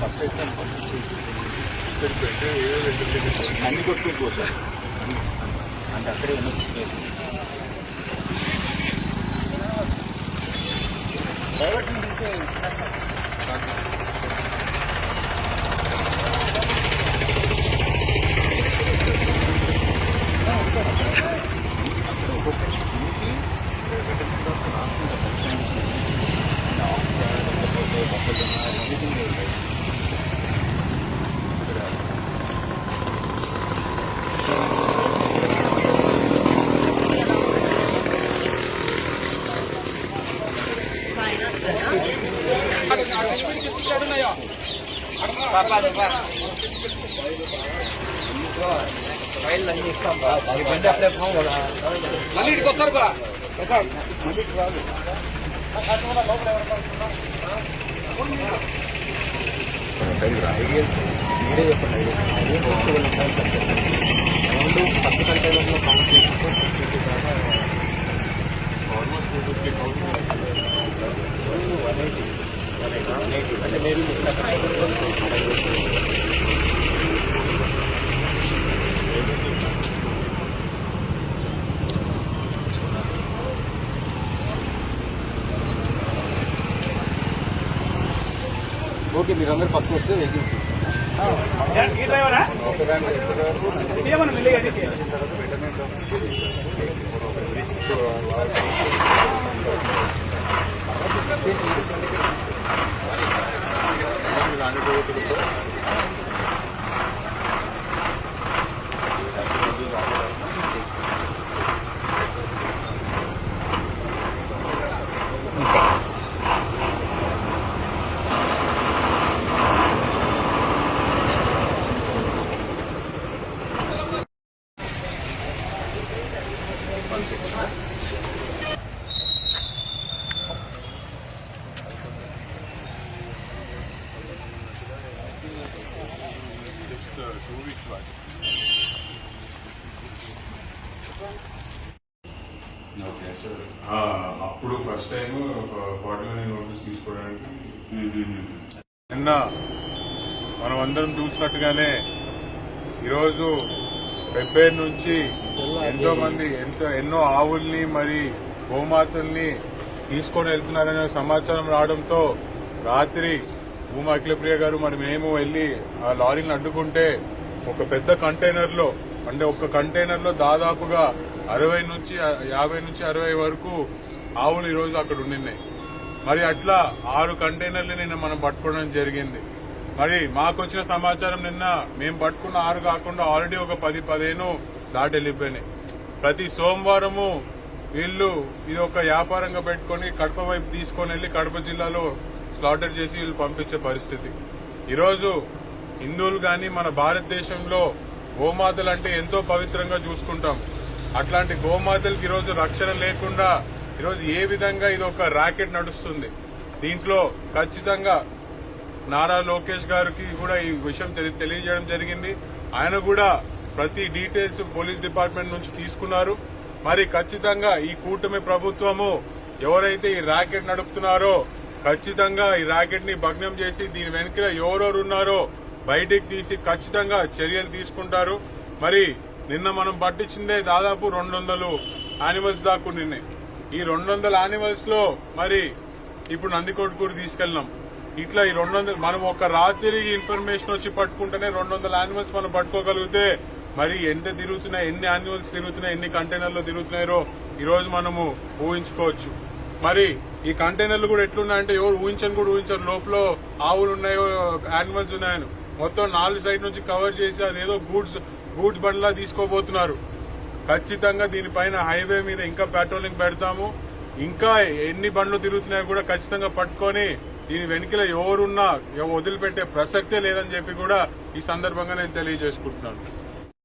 First అయితే అన్ని కొట్టుకుని పోసారు అంటే అక్కడే ఉన్న సిచ్యువేషన్ డైవర్ట్ నుంచి స్పేస్ డైవర్షన్ తీసే మళ్ళీ ఇటుకు వస్తారు బా సార్ మీరే చెప్పండి అరౌండ్ కంటైనర్లో కౌంట్ చేసుకుంటే almost two fifty count one eighty one eighty అంటే మేబీ ఓకే మీరందరూ పక్కకు వస్తే వెహికల్స్ ఇస్తాం ఒకదాన్ని ఎక్కడ two weeks back. ఓకే అప్పుడు ఫస్ట్ టైం ఫార్టీ నోటీస్ తీసుకోవడానికి నిన్న మనం అందరం చూసినట్టుగానే ఈరోజు పెబ్బేరు నుంచి ఎంతో మంది ఎంతో ఎన్నో ఆవుల్ని మరి గోమాతల్ని తీసుకొని వెళ్తున్నారనే సమాచారం రావడంతో రాత్రి భూమా అఖిలప్రియ గారు మరి మేము వెళ్ళి ఆ లారీని అడ్డుకుంటే ఒక పెద్ద కంటైనర్లో అంటే ఒక కంటైనర్లో దాదాపుగా అరవై నుంచి యాభై నుంచి అరవై వరకు ఆవులు ఈరోజు అక్కడ ఉండినాయి మరి అట్లా ఆరు కంటైనర్లు నిన్న మనం పట్టుకోవడం జరిగింది. మరి మాకు వచ్చిన సమాచారం నిన్న మేము పట్టుకున్న ఆరు కాకుండా ఆల్రెడీ ఒక పది పదిహేను దాటి వెళ్ళిపోయినాయి ప్రతి సోమవారము వీళ్ళు ఇది ఒక వ్యాపారంగా పెట్టుకొని కడప వైపు తీసుకొని వెళ్ళి కడప జిల్లాలో స్లాటర్ చేసి వీళ్ళు పంపించే పరిస్థితి. ఈరోజు హిందువులు కానీ మన భారతదేశంలో గోమాతలు అంటే ఎంతో పవిత్రంగా చూసుకుంటాం. అట్లాంటి గోమాతలకి ఈరోజు రక్షణ లేకుండా ఈరోజు ఏ విధంగా ఇది ఒక ర్యాకెట్ నడుస్తుంది? దీంట్లో ఖచ్చితంగా నారా లోకేష్ గారికి కూడా ఈ విషయం తెలి- తెలియజేయడం జరిగింది. ఆయన కూడా ప్రతి డీటెయిల్స్ పోలీస్ డిపార్ట్మెంట్ నుంచి తీసుకున్నారు. మరి ఖచ్చితంగా ఈ కూటమి ప్రభుత్వము ఎవరైతే ఈ ర్యాకెట్ నడుపుతున్నారో ఖచ్చితంగా ఈ ర్యాకెట్ని భగ్నం చేసి దీని వెనుక ఎవరెవరు ఉన్నారో బయటికి తీసి ఖచ్చితంగా చర్యలు తీసుకుంటారు. మరి నిన్న మనం పట్టించిందే దాదాపు రెండు వందలు యానిమల్స్ దాకా నిన్నాయి ఈ రెండు వందల యానిమల్స్లో మరి ఇప్పుడు నందికొట్కూరు తీసుకెళ్ళినాం. ఇట్లా ఈ రెండు వందలు మనం ఒక రాత్రి ఇన్ఫర్మేషన్ వచ్చి పట్టుకుంటేనే రెండు వందల యానిమల్స్ మనం పట్టుకోగలిగితే మరి ఎంత తిరుగుతున్నాయి ఎన్ని యానిమల్స్ తిరుగుతున్నాయి ఎన్ని కంటైనర్లు తిరుగుతున్నాయో ఈ రోజు మనము ఊహించుకోవచ్చు. మరి ఈ కంటైనర్లు కూడా ఎట్లున్నాయంటే ఎవరు ఊహించని కూడా ఊహించారు. లోపల ఆవులు ఉన్నాయో యానిమల్స్ ఉన్నాయని. మొత్తం నాలుగు సైడ్ నుంచి కవర్ చేసి అదేదో గూడ్స్ గూడ్స్ బండ్లా తీసుకోబోతున్నారు. ఖచ్చితంగా దీనిపైన హైవే మీద ఇంకా పెట్రోలింగ్ పెడతాము. ఇంకా ఎన్ని బండ్లు తిరుగుతున్నాయో కూడా ఖచ్చితంగా పట్టుకొని దీని వెనుకలో ఎవరున్నా వదిలిపెట్టే ప్రసక్తే లేదని చెప్పి కూడా ఈ సందర్భంగా నేను తెలియజేసుకుంటున్నాను.